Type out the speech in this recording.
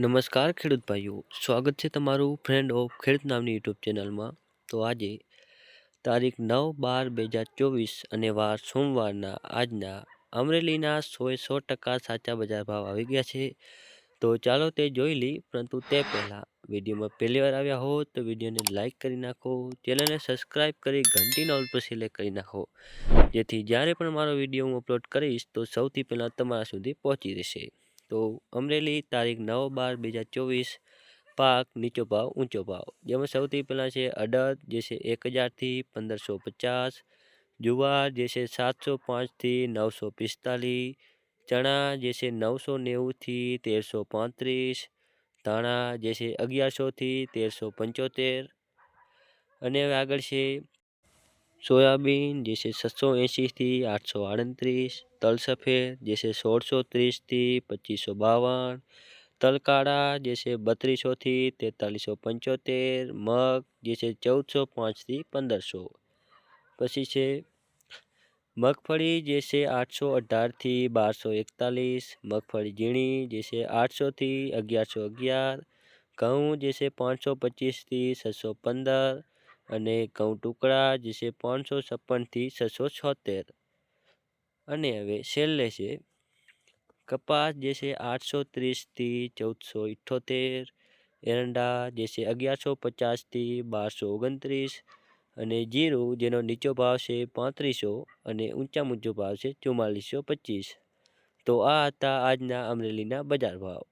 નમસ્કાર ખેડૂત ભાઈઓ, સ્વાગત છે તમારું ફ્રેન્ડ ઓફ ખેડૂત નામની યુટ્યુબ ચેનલમાં. તો આજે તારીખ નવ બાર બે હજાર ચોવીસ અને વાર સોમવારના આજના અમરેલીના સોએ સો ટકા સાચા બજાર ભાવ આવી ગયા છે. તો ચાલો તે જોઈ લઈ, પરંતુ તે પહેલાં વિડીયોમાં પહેલી વાર આવ્યા હો તો વિડીયોને લાઇક કરી નાખો, ચેનલને સબસ્ક્રાઈબ કરી ઘંટીનો ઓલ પર સિલેક્ટ કરી નાખો. જેથી જ્યારે પણ મારો વીડિયો હું અપલોડ કરીશ તો સૌથી પહેલાં તમારા સુધી પહોંચી રહેશે તો અમરેલી તારીખ નવ બાર બે હજાર ચોવીસ, પાક નીચો ભાવ ઊંચો ભાવ. જેમાં સૌથી પહેલાં છે અડદ, જે છે એક હજારથી પંદરસો પચાસ, જુવાર, જે છે સાતસો પાંચથી નવસો પિસ્તાલીસ, ચણા, જે છે નવસો નેવુંથી તેરસો પાંત્રીસ, ધાણા, જે છે અગિયારસોથી તેરસો પંચોતેર. અને હવે આગળ છે સોયાબીન જે છે છસો એંશીથી આઠસો આડત્રીસ તલ સફેદ જે છે સોળસો ત્રીસથી પચીસો બાવન તલકાળા જે છે બત્રીસોથી તેતાલીસો પંચોતેર મગ જે છે ચૌદસો પાંચથી પંદરસો પછી છે મગફળી જે છે આઠસો અઢારથી બારસો એકતાલીસ મગફળી ઝીણી જે છે આઠસોથી અગિયારસો અગિયાર ઘઉં જે છે પાંચસો પચીસથી છસો પંદર અને ઘઉં ટુકડા જે છે પાંચસો છપ્પનથી છસો છોતેર. અને હવે છેલ્લે છે, કપાસ જે છે આઠસો ત્રીસથી ચૌદસો ઇઠ્ઠોતેર એરંડા જે છે અગિયારસો પચાસથી બારસો ઓગણત્રીસ, અને જીરું જેનો નીચો ભાવ છે પાંત્રીસો અને ઊંચા ઊંચો ભાવ છે ચુમ્માલીસો પચીસ. તો આ હતા આજના અમરેલીના બજાર ભાવ.